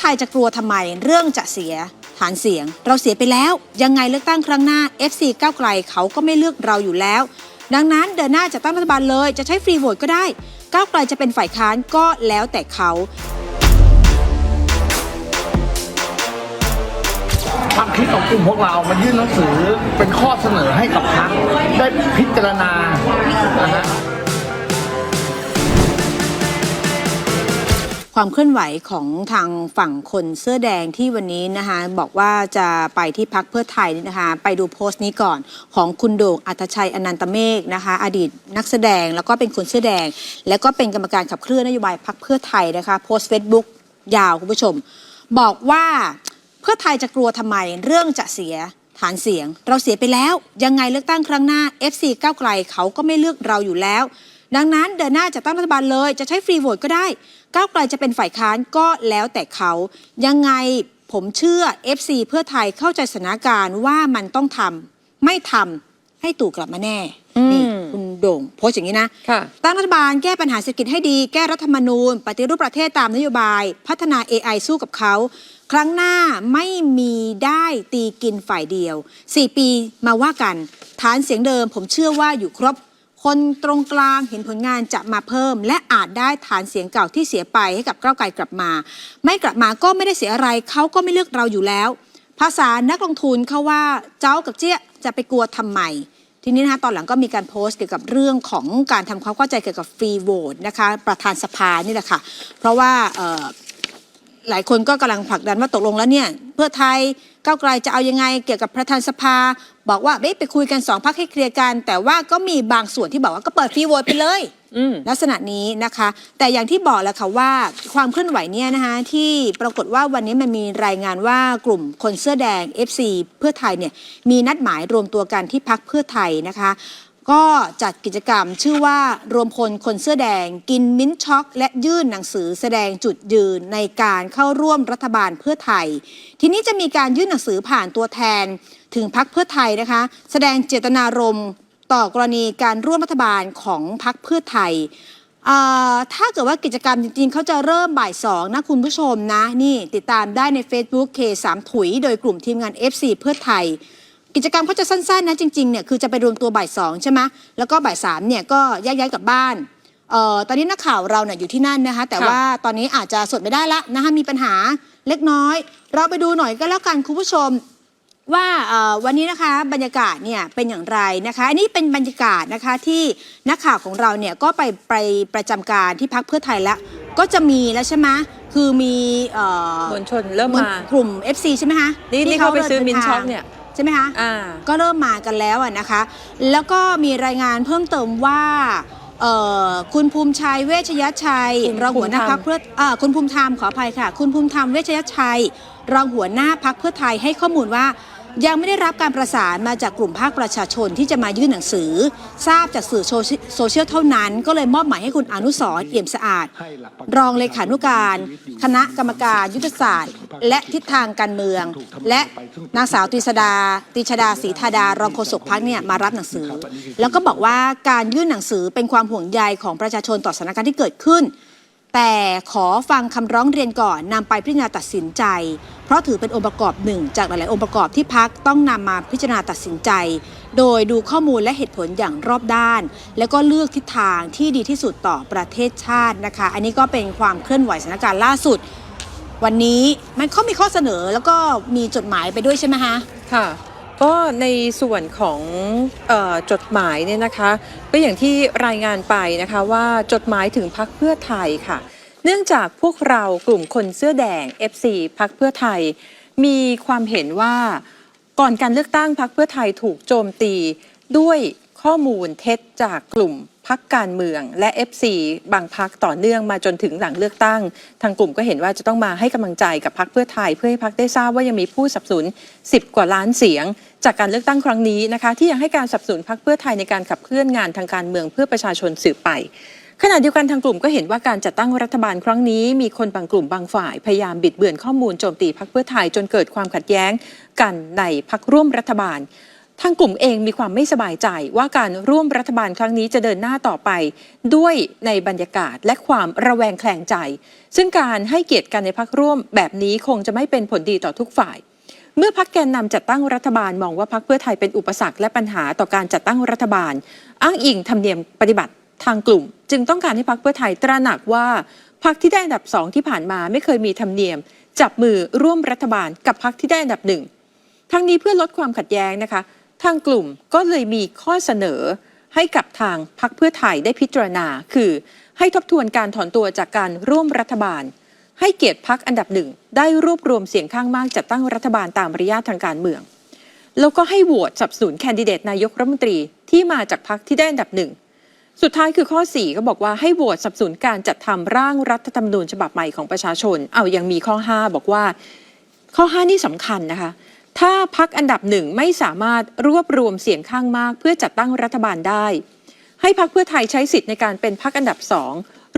ไทยจะกลัวทำไมเรื่องจะเสียฐานเสียง เราเสียไปแล้ว ยังไงเลือกตั้งครั้งหน้า FC ก้าวไกลเขาก็ไม่เลือกเราอยู่แล้ว ดังนั้นเดินหน้าจะตั้งรัฐบาลเลยจะใช้ฟรีโหวตก็ได้ ก้าวไกลจะเป็นฝ่ายค้านก็แล้วแต่เขาความคิดของกลุ่มพวกเรามันยื่นหนังสือเป็นข้อเสนอให้กับพรรคได้พิจารณานะฮะ ความเคลื่อนไหวของทางฝั่งคนเสื้อแดงที่วันนี้นะคะบอกว่าจะไปที่พักเพื่อไทยนี่นะคะ ไปดูโพสต์นี้ก่อนของคุณโด่งอัตชัยอนันตเมฆนะคะ อดีตนักแสดงแล้วก็เป็นคนเสื้อแดง แล้วก็เป็นกรรมการขับเคลื่อนนโยบายพักเพื่อไทยนะคะโพสต์เฟซบุ๊กยาวคุณผู้ชม บอกว่าเพื่อไทยจะกลัวทำไมเรื่องจะเสียฐานเสียง เราเสียไปแล้ว ยังไงเลือกตั้งครั้งหน้า FC ก้าวไกลเขาก็ไม่เลือกเราอยู่แล้ว ดังนั้นเดินหน้าจะตั้งรัฐบาลเลยจะใช้ฟรีโหวตก็ได้ ก้าวไกลจะเป็นฝ่ายค้านก็แล้วแต่เขา ยังไงผมเชื่อ FC เพื่อไทยเข้าใจสถานการณ์ว่ามันต้องทำไม่ทำให้ตู่กลับมาแน่นี่คุณโด่งโพสต์อย่างนี้นะค่ะตั้งรัฐบาลแก้ปัญหาเศรษฐกิจให้ดี แก้รัฐธรรมนูญ ปฏิรูปประเทศตามนโยบาย พัฒนา AI สู้กับเขา ครั้งหน้าไม่มีได้ตีกินฝ่ายเดียว 4 ปีมาว่ากัน ฐานเสียงเดิมผมเชื่อว่าอยู่ครบ คนตรงกลางเห็นผลงานจะมาเพิ่ม และอาจได้ฐานเสียงเก่าที่เสียไปให้กับก้าวไกลกลับมา ไม่กลับมาก็ไม่ได้เสียอะไรเขาก็ไม่เลือกเราอยู่แล้ว ภาษานักลงทุนเขาว่าเจ้ากับเจี๊ยจะไปกลัวทำไมทีนี้นะคะตอนหลังก็มีการโพสต์เกี่ยวกับเรื่องของการทำความเข้าใจเกี่ยวกับฟรีโหวตนะคะประธานสภานี่แหละค่ะ เพราะว่า หลายคนก็กำลังผลักดันว่าตกลงแล้วเนี่ย เพื่อไทยก้าวไกลจะเอายังไง เกี่ยวกับประธานสภา บอกว่าเอ้ยไปคุยกันสองพักให้เคลียร์กัน แต่ว่าก็มีบางส่วนที่บอกว่าก็เปิดฟรีโหวตไปเลยอืมลักษณะนี้นะคะ แต่อย่างที่บอกแหล้วค่ะว่าความเคลื่อนไหวเนี่ยนะคะที่ปรากฏว่าวันนี้มันมีรายงานว่ากลุ่มคนเสื้อแดง FC เพื่อไทยเนี่ยมีนัดหมายรวมตัวกันที่พักเพื่อไทยนะคะ ก็จัดกิจกรรมชื่อว่ารวมพลคนเสื้อแดงกินมิ้นช็อก และยื่นหนังสือแสดงจุดยืนในการเข้าร่วมรัฐบาลเพื่อไทย ทีนี้จะมีการยื่นหนังสือผ่านตัวแทนถึงพักเพื่อไทยนะคะ แสดงเจตนารมณ์ต่อกรณีการร่วมรัฐบาลของพักเพื่อไทยถ้าเกิดว่ากิจกรรมจริงๆ เขาจะเริ่มบ่ายสองนะคุณผู้ชมนะ นี่ติดตามได้ใน Facebook K3 ถุย โดยกลุ่มทีมงาน FC เพื่อไทย กิจกรรมเขาจะสั้นๆนะจริงๆเนี่ยคือจะไปรวมตัวบ่ายสองใช่ไหมแล้วก็บ่ายสามเนี่ยก็แยกย้ายกลับบ้านเอ่อตอนนี้นักข่าวเราเนี่ยอยู่ที่นั่นนะคะ แต่ค่ะว่าตอนนี้อาจจะสดไม่ได้ละนะคะมีปัญหาเล็กน้อย เราไปดูหน่อยก็แล้วกันคุณผู้ชมว่าเอ่อวันนี้นะคะบรรยากาศเนี่ยเป็นอย่างไรนะคะอันนี้เป็นบรรยากาศนะคะที่นักข่าวของเราเนี่ยก็ไปไปประจำการที่พักเพื่อไทยแล้วก็จะมีแล้วใช่ไหมคือมีเอ่อมวลชนเริ่มมากลุ่ม FC ใช่ไหมคะนี่นี่ที่เขาไปซื้อดิมินท์ช็อกทางเนี่ย ใช่ไหมคะอ่า ก็เริ่มมากันแล้วอะนะคะ แล้วก็มีรายงานเพิ่มเติมว่าเอ่อคุณภูมิชัยเวชยชัย คุณรองหัวหน้าภูมิธรรม พักเพื่ออ่าคุณภูมิธรรมขออภัยค่ะ คุณภูมิธรรมเวชยชัย รองหัวหน้าพักเพื่อไทยให้ข้อมูลว่า ยังไม่ได้รับการประสานมาจากกลุ่มภาคประชาชนที่จะมายื่นหนังสือ ทราบจากสื่อโซเชียลเท่านั้น ก็เลยมอบหมายให้คุณอนุสรเอี่ยมสะอาด รองเลขานุการ คณะกรรมการยุทธศาสตร์ และทิศทางการเมือง และนางสาวตรีสดาตรีชดาศรีธาดารองโฆษกพักเนี่ยมารับหนังสือ แล้วก็บอกว่าการยื่นหนังสือเป็นความห่วงใยของประชาชนต่อสถานการณ์ที่เกิดขึ้น แต่ขอฟังคำร้องเรียนก่อนนำไปพิจารณาตัดสินใจ เพราะถือเป็นองค์ประกอบหนึ่งจากหลาย ๆ องค์ประกอบที่พักต้องนำมาพิจารณาตัดสินใจ โดยดูข้อมูลและเหตุผลอย่างรอบด้าน แล้วก็เลือกทิศทางที่ดีที่สุดต่อประเทศชาตินะคะ อันนี้ก็เป็นความเคลื่อนไหวสถานการณ์ล่าสุด วันนี้มันเขามีข้อเสนอแล้วก็มีจดหมายไปด้วยใช่ไหมคะค่ะ ก็ในส่วนของออจดหมายเนี่ยนะคะ ก็อย่างที่รายงานไปนะคะว่าจดหมายถึงพักเพื่อไทยค่ะ เนื่องจากพวกเรากลุ่มคนเสื้อแดง FC พักเพื่อไทย มีความเห็นว่าก่อนการเลือกตั้งพักเพื่อไทยถูกโจมตีด้วยข้อมูลเท็จจากกลุ่ม พักการเมืองและ FC บางพักต่อเนื่องมาจนถึงหลังเลือกตั้ง ทางกลุ่มก็เห็นว่าจะต้องมาให้กำลังใจกับพักเพื่อไทย เพื่อให้พักได้ทราบว่ายังมีผู้สนับสนุน10 กว่าล้านเสียง จากการเลือกตั้งครั้งนี้นะคะ ที่ยังให้การสนับสนุนพักเพื่อไทยในการขับเคลื่อนงานทางการเมืองเพื่อประชาชนสืบไปขณะเดียวกันทางกลุ่มก็เห็นว่าการจัดตั้งรัฐบาลครั้งนี้ มีคนบางกลุ่มบางฝ่าย พยายามบิดเบือนข้อมูลโจมตีพักเพื่อไทยจนเกิดความขัดแย้งกันในพักร่วมรัฐบาล ทางกลุ่มเองมีความไม่สบายใจว่าการร่วมรัฐบาลครั้งนี้จะเดินหน้าต่อไป ด้วยในบรรยากาศและความระแวงแคลงใจ ซึ่งการให้เกียรติกันในพักร่วมแบบนี้คงจะไม่เป็นผลดีต่อทุกฝ่าย เมื่อพักแกนนำจัดตั้งรัฐบาลมองว่าพักเพื่อไทยเป็นอุปสรรคและปัญหาต่อการจัดตั้งรัฐบาล อ้างอิงธรรมเนียมปฏิบัติทางกลุ่ม จึงต้องการให้พักเพื่อไทยตระหนักว่าพักที่ได้อันดับสองที่ผ่านมาไม่เคยมีธรรมเนียม จับมือร่วมรัฐบาลกับพักที่ได้อันดับหนึ่งทั้งนี้เพื่อลดความขัดแย้งนะคะ ทางกลุ่มก็เลยมีข้อเสนอให้กับทางพักเพื่อไทยได้พิจารณา คือให้ทบทวนการถอนตัวจากการร่วมรัฐบาล ให้เกียรติพักอันดับหนึ่ง ได้รวบรวมเสียงข้างมากจัดตั้งรัฐบาลตามมารยาททางการเมือง แล้วก็ให้โหวตสนับสนุนแคนดิเดตนายกรัฐมนตรีที่มาจากพักที่ได้อันดับหนึ่งสุดท้ายคือข้อ 4 ก็บอกว่าให้โหวตสนับสนุนการจัดทำร่างรัฐธรรมนูญฉบับใหม่ของประชาชน เอายังมีข้อ 5 บอกว่า ข้อ 5 นี่สำคัญนะคะ ถ้าพักอันดับหนึ่งไม่สามารถรวบรวมเสียงข้างมาก เพื่อจัดตั้งรัฐบาลได้ ให้พักเพื่อไทยใช้สิทธิ์ในการเป็นพักอันดับสอง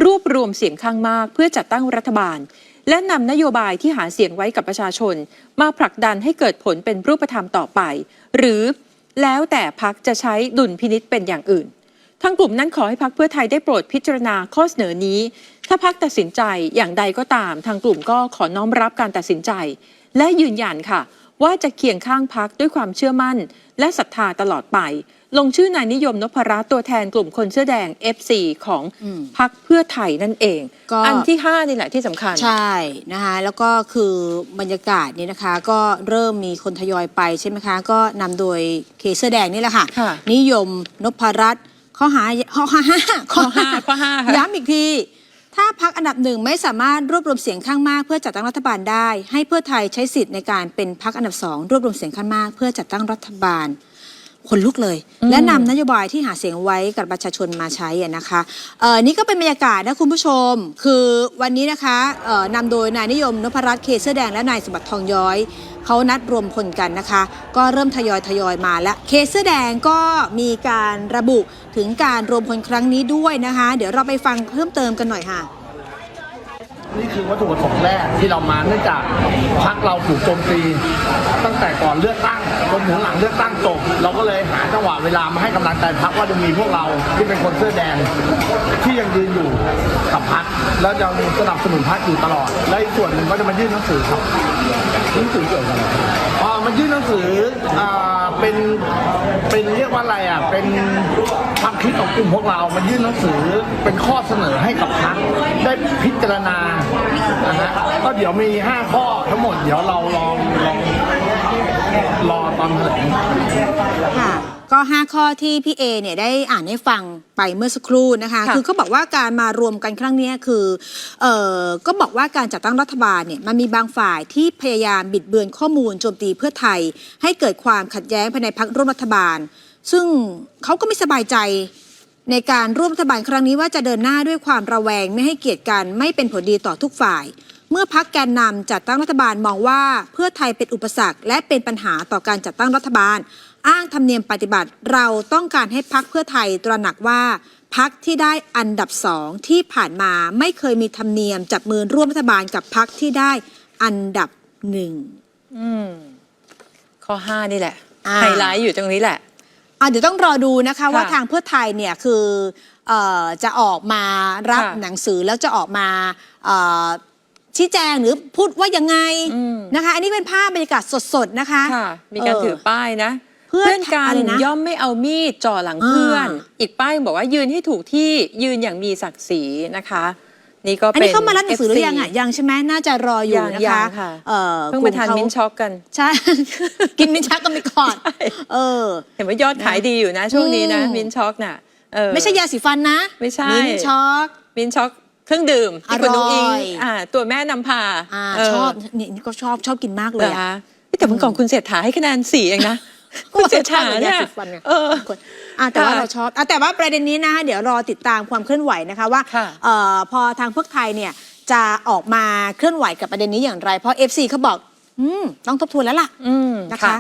รวบรวมเสียงข้างมาก เพื่อจัดตั้งรัฐบาล และนำนโยบายที่หาเสียงไว้กับประชาชน มาผลักดันให้เกิดผลเป็นรูปธรรมต่อไป หรือแล้วแต่พักจะใช้ดุลพินิษเป็นอย่างอื่นทางกลุ่มนั้นขอให้พักเพื่อไทยได้โปรดพิจารณาข้อเสนอนี้ ถ้าพักตัดสินใจอย่างใดก็ตาม ทางกลุ่มก็ขอน้อมรับการตัดสินใจ และยืนยันค่ะ ว่าจะเคียงข้างพักด้วยความเชื่อมั่น และศรัทธาตลอดไป ลงชื่อนายนิยมนพรัตน์ตัวแทนกลุ่มคนเสื้อแดง FC ของอืมพักเพื่อไทยนั่นเองก็อันที่ 5 นี่แหละที่สำคัญ ใช่นะคะแล้วก็คือบรรยากาศนี่นะคะ ก็เริ่มมีคนทยอยไปใช่ไหมคะ ก็นำโดยเคเสื้อแดงนี่แหละค่ะค่ะนิยมนพรัตน์ข้อหาข้อห้าข้อห้าข้อห้าค่ะย้ำอีกที ถ้าพักอันดับหนึ่งไม่สามารถรวบรวมเสียงข้างมากเพื่อจัดตั้งรัฐบาลได้ ให้เพื่อไทยใช้สิทธิ์ในการเป็นพักอันดับสองรวบรวมเสียงข้างมาก เพื่อจัดตั้งรัฐบาล คนลุกเลยอืมและนำนโยบายที่หาเสียงไว้กับประชาชนมาใช้อะนะคะเอ่อนี่ก็เป็นบรรยากาศนะคุณผู้ชม คือวันนี้นะคะเอ่อนำโดยนายนิยมนพรัตน์เคเสื้อแดงและนายสมบัติทองย้อย เขานัดรวมพลกันนะคะ ก็เริ่มทยอยทยอยมาแล้วเคเสื้อแดงก็มีการระบุถึงการรวมพลครั้งนี้ด้วยนะคะ เดี๋ยวเราไปฟังเพิ่มเติมกันหน่อยค่ะ นี่คือวัตถุประสงค์แรกที่เรามาเนื่องจากพักเราถูกโจมตี ตั้งแต่ก่อนเลือกตั้งจนถึงหลังเลือกตั้งจบเราก็เลยหาจังหวะเวลามาให้กำลังใจพักว่าจะมีพวกเราที่เป็นคนเสื้อแดงที่ยังยืนอยู่กับพักแล้วยังสนับสนุนพักอยู่ตลอด และอีกส่วนหนึ่งก็จะมายื่นหนังสือครับหนังสือเกี่ยวกับอะไร มันยื่นหนังสืออ่าเป็นเป็นเรียกว่าอะไรอะเป็นความคิดของกลุ่มพวกเรามันยื่นหนังสือเป็นข้อเสนอให้กับพักได้พิจารณานะฮะก็เดี๋ยวมี 5 ข้อทั้งหมดเดี๋ยวเราลองลองรอตอนแถลง ค่ะ ก็ 5 ข้อที่พี่เอเนี่ยได้อ่านให้ฟังไปเมื่อสักครู่นะคะ ค่ะคือเขาบอกว่าการมารวมกันครั้งเนี้ยคือเอ่อก็บอกว่าการจัดตั้งรัฐบาลเนี่ยมันมีบางฝ่ายที่พยายามบิดเบือนข้อมูลโจมตีเพื่อไทย ให้เกิดความขัดแย้งภายในพักร่วมรัฐบาล ซึ่งเขาก็ไม่สบายใจ ในการร่วมรัฐบาลครั้งนี้ว่าจะเดินหน้าด้วยความระแวงไม่ให้เกียรติกันไม่เป็นผลดีต่อทุกฝ่าย เมื่อพักแกนนำจัดตั้งรัฐบาลมองว่าเพื่อไทยเป็นอุปสรรค และเป็นปัญหาต่อการจัดตั้งรัฐบาล อ้างธรรมเนียมปฏิบัติ เราต้องการให้พักเพื่อไทยตระหนักว่าพักที่ได้อันดับสองที่ผ่านมาไม่เคยมีธรรมเนียมจับมือร่วมรัฐบาลกับพักที่ได้อันดับหนึ่งอืมข้อ5นี่แหละอ่าไฮไลท์อยู่ตรงนี้แหละอะเดี๋ยวต้องรอดูนะคะว่าค่ะทางเพื่อไทยเนี่ยคือเออจะออกมารับค่ะหนังสือแล้วจะออกมาเอ่อชี้แจงหรือพูดว่ายังไงอืมค่ะมีการเออถือป้ายนะ เพื่อนกัอะนไรนะ ย่อมไม่เอามีดจ่อหลังเพื่อน อ่าอีกป้ายบอกว่ายืนให้ถูกที่ยืนอย่างมีศักดิ์ศรีนะคะ นี่ก็อันเป็น นี้เข้ามารับหนังสือหรือยัง FC อะยังใช่ไหมน่าจะรออยู่ยังนะยัคะงค่ะ เอ่อเพิ่งไปทานกลุ่มิ้นท์เขาช็อกกัน ใช่ กินมิ้นท์ชักกันไปก่อนใช่เออ เห็นว่ายอดขายดีอยู่นะ ช่วงนี้นะ อืม มิ้นท์ช็อกน่ะเออ ไม่ใช่ยาสีฟันนะไม่ใช่ มิ้นท์ช็อก มิ้นท์ช็อกเครื่องดื่มที่คุณนุ้งอิงอร่อย อ่า ตัวแม่นำพาอ่าเชอบนี่นี่ก็ชอบชอบกินมากเลเลยยอะ คะแต่เมื่อก่อนคุณเศรษฐาให้คะแนนสี่เองนะ คุณเศรษฐาเนี่ยชอบยสีฟันไงเออคนอะแต่ว่าค่ะเราชอบอะแต่ว่าประเด็นนี้นะคะเดี๋ยวรอติดตามความเคลื่อนไหวนะคะว่าค่ะเอ่อพอทางเพื่อไทยเนี่ยจะออกมาเคลื่อนไหวกับประเด็นนี้อย่างไร เพราะ FC เขาบอก อืม ต้องทบทวนแล้วล่ะอืมนะคะ